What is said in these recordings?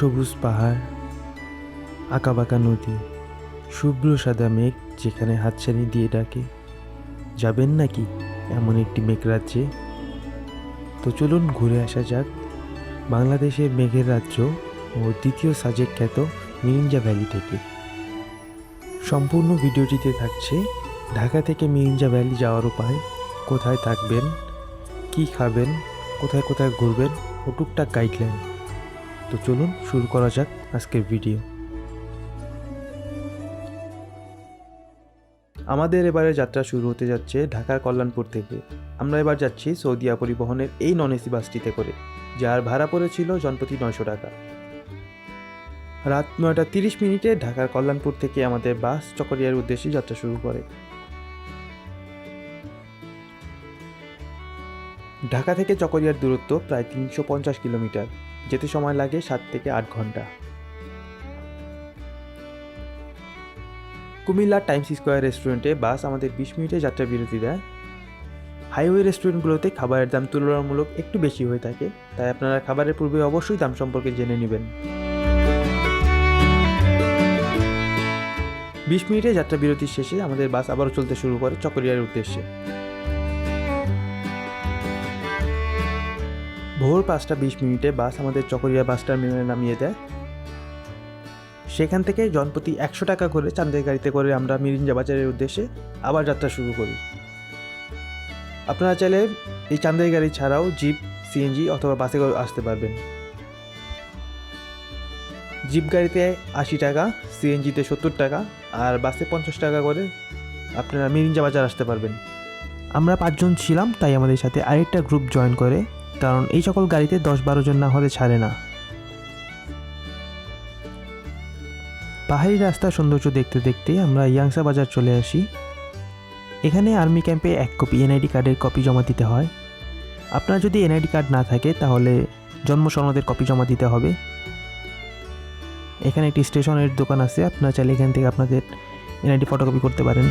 সবুজ পাহাড়, আঁকাবাঁকা নদী, শুভ্র সাদা মেঘ যেখানে হাতছানি দিয়ে ডাকে। যাবেন নাকি এমন একটি মেঘ রাজ্যে? তো চলুন ঘুরে আসা যাক। বাংলাদেশের মেঘের রাজ্য ও দ্বিতীয় সাজেক খ্যাত মিরিঞ্জা ভ্যালি থেকে। সম্পূর্ণ ভিডিওটিতে থাকছে, ঢাকা থেকে মিরিঞ্জা ভ্যালি যাওয়ার উপায়, কোথায় থাকবেন, কি খাবেন, কোথায় কোথায় ঘুরবেন ও টুকটাক গাইডলাইন তো চলুন শুরু করা যাক আজকের ভিডিও। আমাদের এবারে যাত্রা শুরু হতে যাচ্ছে ঢাকার কল্যাণপুর থেকে। আমরা এবার যাচ্ছি সৌদিয়া পরিবহনের এই নন এসি বাসটিতে করে, যার ভাড়া পড়েছিল জনপ্রতি নয়শো টাকা। রাত নয়টা তিরিশ মিনিটে ঢাকার কল্যাণপুর থেকে আমাদের বাস চকরিয়ার উদ্দেশ্যে যাত্রা শুরু করে। ঢাকা থেকে চকরিয়ার দূরত্ব প্রায় তিনশো পঞ্চাশ কিলোমিটার। যেতে সময় লাগে সাত থেকে আট ঘণ্টা। কুমিল্লার টাইমস স্কোয়ার রেস্টুরেন্টে বাস আমাদের বিশ মিনিটে যাত্রা বিরতি দেয়। হাইওয়ে রেস্টুরেন্টগুলোতে খাবারের দাম তুলনামূলক একটু বেশি হয়ে থাকে, তাই আপনারা খাবারের পূর্বে অবশ্যই দাম সম্পর্কে জেনে নেবেন। বিশ মিনিটে যাত্রা বিরতির শেষে আমাদের বাস আবারও চলতে শুরু করে চকরিয়ার উদ্দেশ্যে। ভোর পাঁচটা বিশ মিনিটে বাস আমাদের চকরিয়া বাস টার্মিনালে নামিয়ে দেয়। সেখান থেকে জনপ্রতি একশো টাকা করে চান্দের গাড়িতে করে আমরা মিরিঞ্জা বাজারের উদ্দেশ্যে আবার যাত্রা শুরু করি। আপনারা চাইলে এই চান্দের গাড়ি ছাড়াও জিপ, সিএনজি অথবা বাসে করে আসতে পারবেন। জিপ গাড়িতে আশি টাকা, সিএনজিতে সত্তর টাকা আর বাসে পঞ্চাশ টাকা করে আপনারা মিরিঞ্জা বাজার আসতে পারবেন। আমরা পাঁচজন ছিলাম, তাই আমাদের সাথে আরেকটা গ্রুপ জয়েন করে কারণ এই সকল গাড়িতে দশ বারো জন না হলে ছাড়ে না। পাহাড়ি রাস্তার সৌন্দর্য দেখতে দেখতে আমরা ইয়াংসা বাজার চলে আসি। এখানে আর্মি ক্যাম্পে এক কপি এনআইডি কার্ডের কপি জমা দিতে হয়। আপনার যদি এনআইডি কার্ড না থাকে, তাহলে জন্ম সনদের কপি জমা দিতে হবে। এখানে একটি স্টেশনের দোকান আছে, আপনারা চাইলে এখান থেকে আপনাদের এনআইডি ফটোকপি করতে পারেন।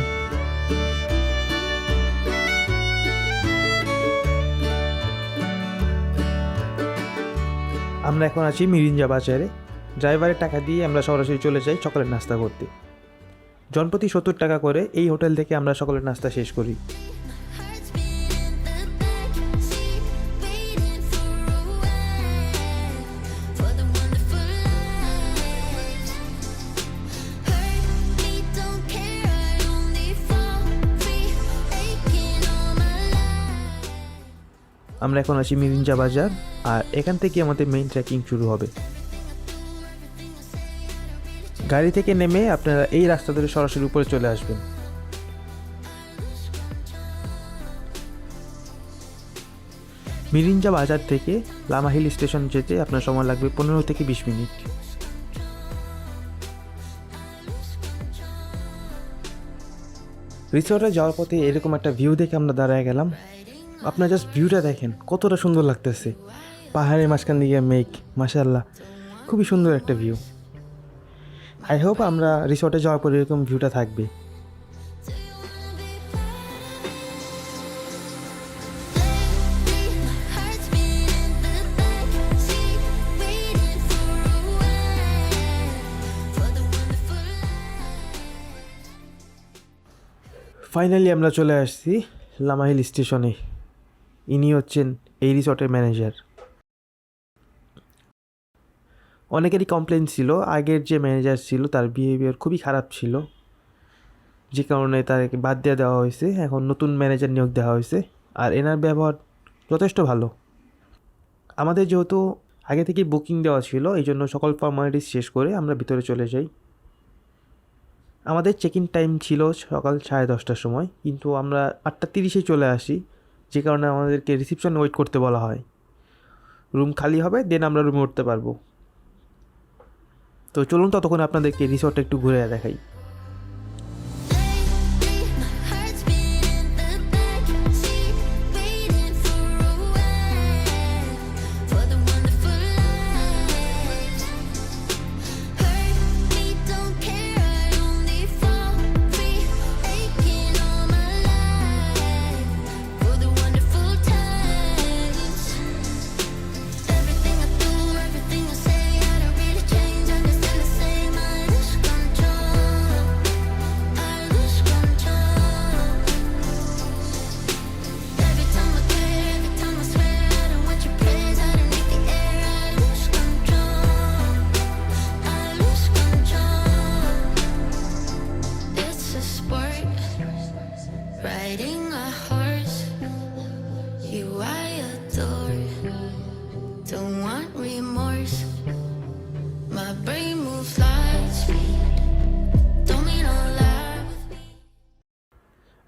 আমরা এখন আছি মিরিঞ্জা বাজারে। ড্রাইভারের টাকা দিয়ে আমরা সরাসরি চলে যাই সকালের নাস্তা করতে। জনপ্রতি সত্তর টাকা করে এই হোটেল থেকে আমরা সকালের নাস্তা শেষ করি। আমরা এখন আছি মিরিঞ্জা বাজার, আর এখান থেকে আমাদের মেইন ট্রেকিং শুরু হবে। গাড়ি থেকে নেমে আপনারা এই রাস্তা ধরে সরাসরি উপরে চলে আসবেন। মিরিঞ্জা বাজার থেকে লামাহিল স্টেশন যেতে আপনার সময় লাগবে পনেরো থেকে বিশ মিনিট। রিসর্টে যাওয়ার পথে এরকম একটা ভিউ দেখে আমরা দাঁড়ায় গেলাম। আপনার জাস্ট ভিউটা দেখেন, কতটা সুন্দর লাগতেছে। পাহাড়ের মাঝখান দিকে মেঘ মাশাল্লাহ খুবই সুন্দর একটা ভিউ আই হোপ আমরা রিসর্টে যাওয়ার পর এরকম ভিউটা থাকবে. ফাইনালি আমরা চলে আসছি লামাহিল স্টেশনে। ইনি হচ্ছেন এই রিসর্টের ম্যানেজার। অনেকেরই কমপ্লেন ছিল, আগের যে ম্যানেজার ছিল তার বিহেভিয়ার খুবই খারাপ ছিল। যে কারণে তাকে বাদ দিয়ে দেওয়া হয়েছে, এখন নতুন ম্যানেজার নিয়োগ দেওয়া হয়েছে, আর এনার ব্যবহার যথেষ্ট ভালো। আমাদের যেহেতু আগে থেকে বুকিং দেওয়া ছিল, এই জন্য সকল ফর্মালিটিস শেষ করে আমরা ভিতরে চলে যাই। আমাদের চেক ইন টাইম ছিল সকাল সাড়ে দশটার সময়, কিন্তু আমরা আটটা তিরিশে চলে আসি। যে কারণে আমাদেরকে রিসিপশন ওয়েট করতে বলা হয়। রুম খালি হবে দেন আমরা রুমে উঠতে পারব। তো চলুন ততক্ষণ আপনাদেরকে রিসর্টটা একটু ঘুরে দেখাই।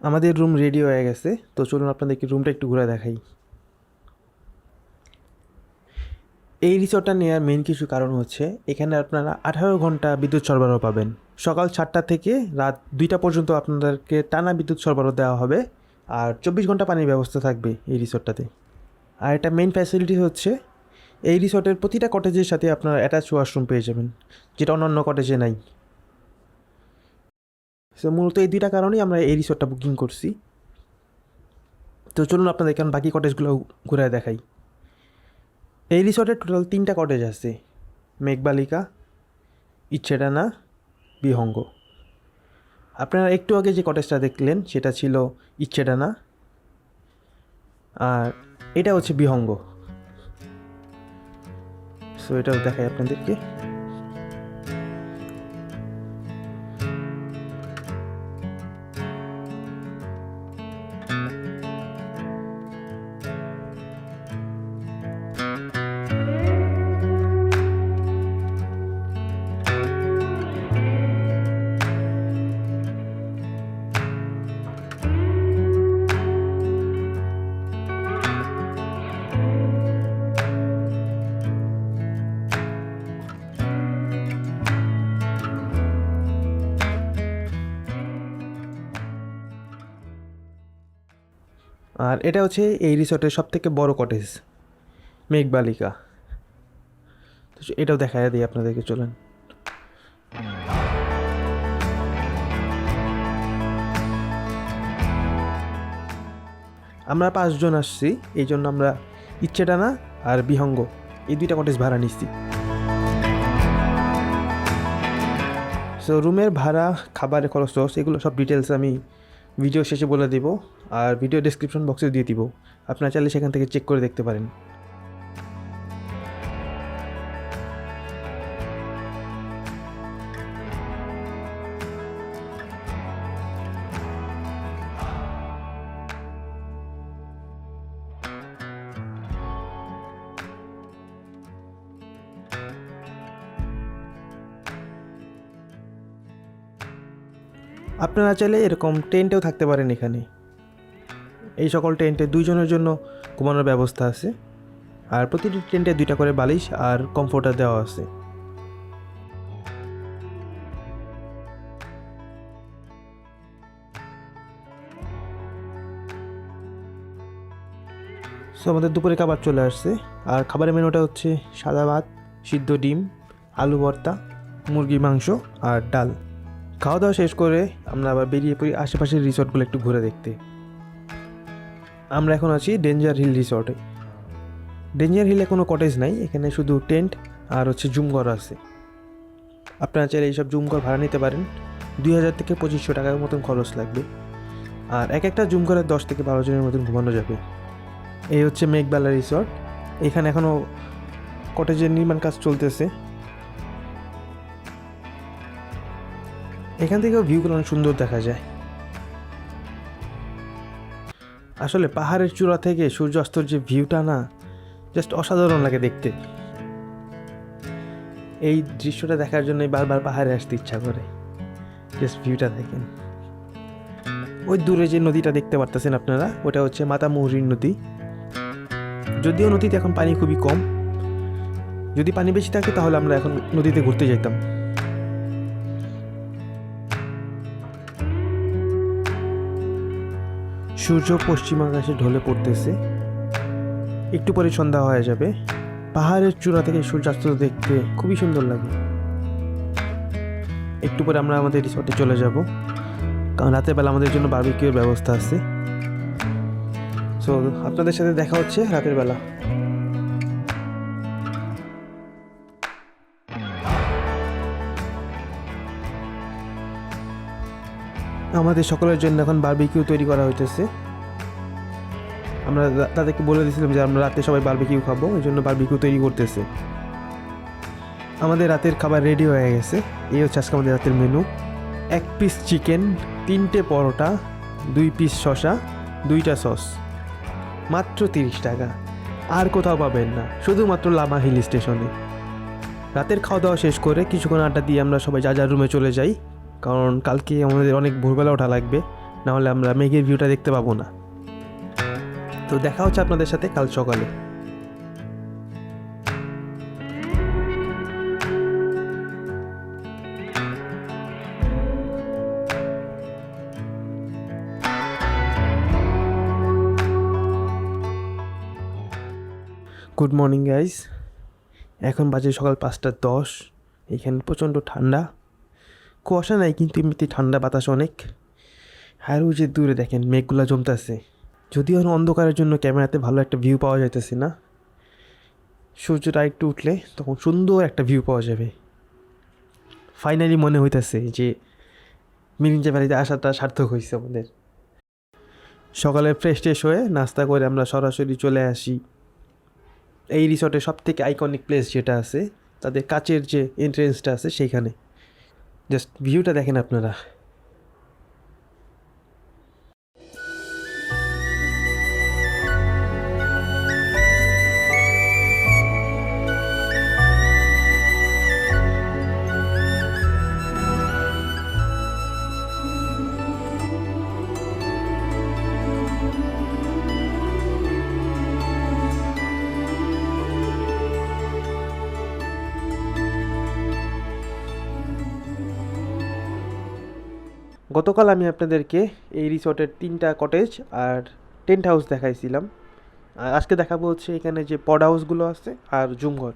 আমাদের রুম রেডি হয়ে গেছে, তো চলুন আপনাদেরকে রুমটা একটু ঘুরে দেখাই। এই রিসোর্টটা নেওয়ার মেন কিছু কারণ হচ্ছে, এখানে আপনারা আঠারো ঘণ্টা বিদ্যুৎ সরবরাহ পাবেন। সকাল সাতটা থেকে রাত দুইটা পর্যন্ত আপনাদেরকে টানা বিদ্যুৎ সরবরাহ দেওয়া হবে, আর চব্বিশ ঘণ্টা পানির ব্যবস্থা থাকবে এই রিসোর্টটাতে আর এটা মেন ফ্যাসিলিটি হচ্ছে, এই রিসোর্টের প্রতিটা কটেজের সাথে আপনারা অ্যাটাচ ওয়াশরুম পেয়ে যাবেন, যেটা অন্যান্য কটেজে নাই। সো মূলত এই দুইটা কারণেই আমরা এই রিসোর্টটা বুকিং করছি। তো চলুন আপনাদের এখন বাকি কটেজগুলো ঘুরে দেখাই। এই রিসোর্টে টোটাল তিনটা কটেজ আছে, মেঘবালিকা, ইচ্ছেডানা, বিহঙ্গ। আপনারা একটু আগে যে কটেজটা দেখলেন, সেটা ছিল ইচ্ছেডানা, আর এটা হচ্ছে বিহঙ্গ। সো এটাও দেখাই আপনাদেরকে। আর এটা হচ্ছে এই রিসর্টের সব থেকে বড় কটেজ, মেঘবালিকা। তো এটাও দেখা দিই আপনাদেরকে, চলেন। আমরা পাঁচজন আসছি, এই জন্য আমরা ইচ্ছেটানা আর বিহঙ্গ, এই দুইটা কটেজ ভাড়া নিচ্ছি। সো রুমের ভাড়া, খাবারের খরচ এগুলো সব ডিটেলস আমি ভিডিও শেষে বলে দেব আর ভিডিও ডিসক্রিপশন বক্সে দিয়ে দিব। আপনারা চাইলে সেখান থেকে চেক করে দেখতে পারেন। আপনারা চাইলে এরকম টেন্টেও থাকতে পারেন এখানে। এই সকল টেন্টে দুইজনের জন্য ঘুমানোর ব্যবস্থা আছে। আর প্রতিটি টেন্টে দুইটা করে বালিশ আর কমফোর্টার দেওয়া আছে। সো আমাদের দুপুরে খাবার চলে আসছে। আর খাবারের মেনুটা হচ্ছে সাদা ভাত, সিদ্ধ ডিম, আলু ভর্তা, মুরগির মাংস আর ডাল। খাওয়া দাওয়া শেষ করে আমরা আবার বেরিয়ে পড়ি আশেপাশের রিসর্টগুলো একটু ঘুরে দেখতে। আমরা এখন আছি ডেঞ্জার হিল রিসর্টে ডেঞ্জার হিলে কোনো কটেজ নাই, এখানে শুধু টেন্ট আর হচ্ছে জুম ঘর আছে। আপনারা চাইলে এইসব জুম ঘর ভাড়া নিতে পারেন। দুই হাজার থেকে পঁচিশশো টাকার মতন খরচ লাগবে। আর এক একটা জুম ঘরে দশ থেকে বারো জনের মতন ঘুমানো যাবে। এই হচ্ছে মেঘবেলা রিসর্ট এখানে এখনও কটেজের নির্মাণ কাজ চলতেছে। এখান থেকেও ভিউগুলো অনেক সুন্দর দেখা যায়। আসলে পাহাড়ের চূড়া থেকে সূর্যাস্তর যে ভিউটা না জাস্ট অসাধারণ লাগে দেখতে। এই দৃশ্যটা দেখার জন্যই বারবার পাহাড়ে আসতে ইচ্ছা করে জাস্ট ভিউটা দেখেন। ওই দূরে যে নদীটা দেখতে পারতেছেন আপনারা, ওটা হচ্ছে মাতামুহুরীর নদী। যদিও নদীতে এখন পানি খুবই কম, যদি পানি বেশি থাকে তাহলে আমরা এখন নদীতে ঘুরতে যেতাম সূর্য পশ্চিম আকাশে ঢলে পড়তেছে। একটু পরে সন্ধ্যা হয়ে যাবে। পাহাড়ের চূড়া থেকে সূর্যাস্ত দেখতে খুবই সুন্দর লাগে। একটু পরে আমরা আমাদের রিসর্টে চলে যাব। কারণ রাতের বেলা আমাদের জন্য বার্বিকিউর ব্যবস্থা আছে। সো আপনাদের সাথে দেখা হচ্ছে রাতের বেলা। আমাদের সকলের জন্য এখন বারবিকিউ তৈরি করা হইতেছে। আমরা তাদেরকে বলে দিয়েছিলাম যে আমরা রাতে সবাই বারবিকিউ খাব, এই জন্য বারবিকিউ তৈরি করতেছে। আমাদের রাতের খাবার রেডি হয়ে গেছে। এই হচ্ছে আজকে আমাদের রাতের মেনু এক পিস চিকেন তিনটে পরোটা, দুই পিস শশা দুইটা সস মাত্র তিরিশ টাকা। আর কোথাও পাবেন না, শুধুমাত্র লামা হিল স্টেশনে রাতের খাওয়া দাওয়া শেষ করে কিছুক্ষণ আড্ডা দিয়ে আমরা সবাই যা যার রুমে চলে যাই। কারণ কালকে আমাদের অনেক ভোরবেলা ওঠা লাগবে, নাহলে আমরা মেঘের ভিউটা দেখতে পাবো না। তো দেখা হচ্ছে আপনাদের সাথে কাল সকালে। গুড মর্নিং গাইস এখন বাজে সকাল পাঁচটা দশ, এখানে প্রচণ্ড ঠান্ডা। কুয়াশা নাই, কিন্তু এমনিতে ঠান্ডা বাতাস অনেক। আর ওই যে দূরে দেখেন, মেঘগুলা জমতেছে। যদিও অন্ধকারের জন্য ক্যামেরাতে ভালো একটা ভিউ পাওয়া যাইতেছে না। সূর্যটা একটু উঠলে তখন সুন্দর একটা ভিউ পাওয়া যাবে। ফাইনালি মনে হইতেছে যে মিরিঞ্জা ভ্যালিতে আসাটা সার্থক হয়েছে আমাদের। সকালে ফ্রেশ ট্রেশ হয়ে নাস্তা করে আমরা সরাসরি চলে আসি। এই রিসর্টের সব থেকে আইকনিক প্লেস যেটা আছে, তাদের কাচের যে এন্ট্রেন্সটা আছে, সেইখানে। জাস্ট ভিউটা দেখেন আপনারা। গতকাল আমি আপনাদেরকে এই রিসর্টের তিনটা কটেজ আর টেন্ট হাউস দেখাইছিলাম। আর আজকে দেখাবো হচ্ছে এখানে যে পড হাউসগুলো আছে আর জুমঘর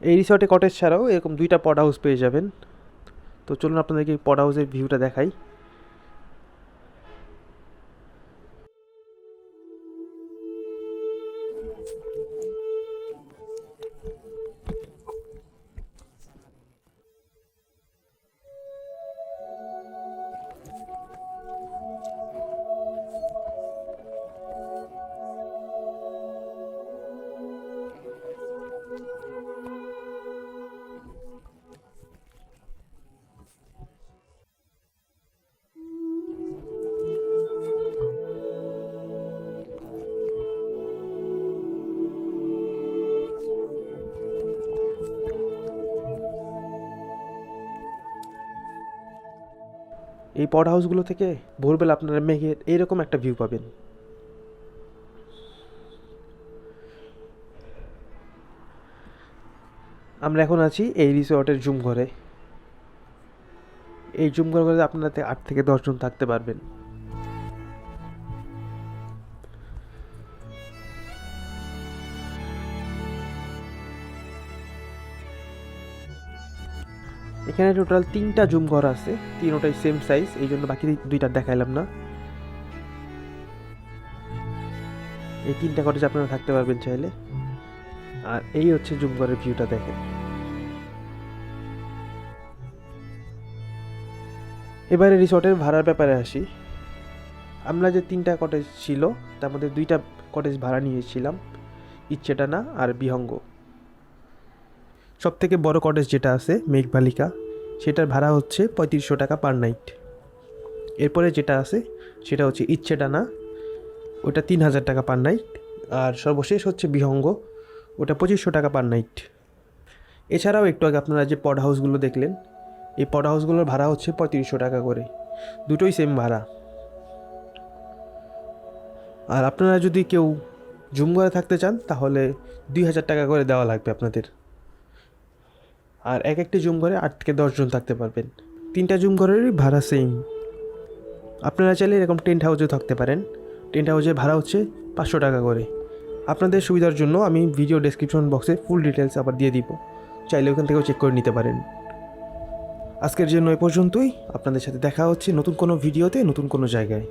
এই রিসর্টে কটেজ ছাড়াও এরকম দুইটা পড হাউস পেয়ে যাবেন। তো চলুন আপনাদেরকে পড হাউসের ভিউটা দেখাই। এই পড হাউসগুলো থেকে ভোরবেলা আপনারা মেঘের এইরকম একটা ভিউ পাবেন। আমরা এখন আছি এই রিসর্টের জুম ঘরে এই জুম ঘরে আপনারা আট থেকে দশজন থাকতে পারবেন। এখানে টোটাল তিনটা জুম ঘর আছে, তিনোটাই সেম সাইজ এই জন্য বাকি দুইটা দেখাইলাম না। এই তিনটা কটেজ আপনারা থাকতে পারবেন চাইলে। আর এই হচ্ছে জুম ঘরের ভিউটা দেখেন। এবারে রিসর্টের ভাড়ার ব্যাপারে আসি। আমরা যে তিনটা কটেজ ছিল, তার মধ্যে দুইটা কটেজ ভাড়া নিয়েছিলাম ইচ্ছেটানা আর বিহঙ্গ। সব থেকে বড় কটেজ যেটা আছে, মেঘবালিকা, সেটার ভাড়া হচ্ছে পঁয়ত্রিশশো টাকা পার নাইট এরপরে যেটা আছে, সেটা হচ্ছে ইচ্ছে ডানা ওটা তিন হাজার টাকা পার নাইট আর সর্বশেষ হচ্ছে বিহঙ্গ, ওটা পঁচিশশো টাকা পার নাইট এছাড়াও একটু আগে আপনারা যে পড হাউসগুলো দেখলেন, এই পড হাউসগুলোর ভাড়া হচ্ছে পঁয়ত্রিশশো টাকা করে। দুটোই সেম ভাড়া। আর আপনারা যদি কেউ জুম ঘরে থাকতে চান, তাহলে দুই হাজার টাকা করে দেওয়া লাগবে আপনাদের। আর এক একটি জুম ঘরে আট থেকে দশজন থাকতে পারবেন। তিনটা জুম ঘরেরই ভাড়া সেম আপনারা চাইলে এরকম টেন্ট হাউসেও থাকতে পারেন। টেন্ট হাউসের ভাড়া হচ্ছে পাঁচশো টাকা করে। আপনাদের সুবিধার জন্য আমি ভিডিও ডেসক্রিপশন বক্সে ফুল ডিটেলস আবার দিয়ে দিব। চাইলে ওখান থেকেও চেক করে নিতে পারেন। আজকের জন্য এ পর্যন্তই। আপনাদের সাথে দেখা হচ্ছে নতুন কোনো ভিডিওতে নতুন কোনো জায়গায়।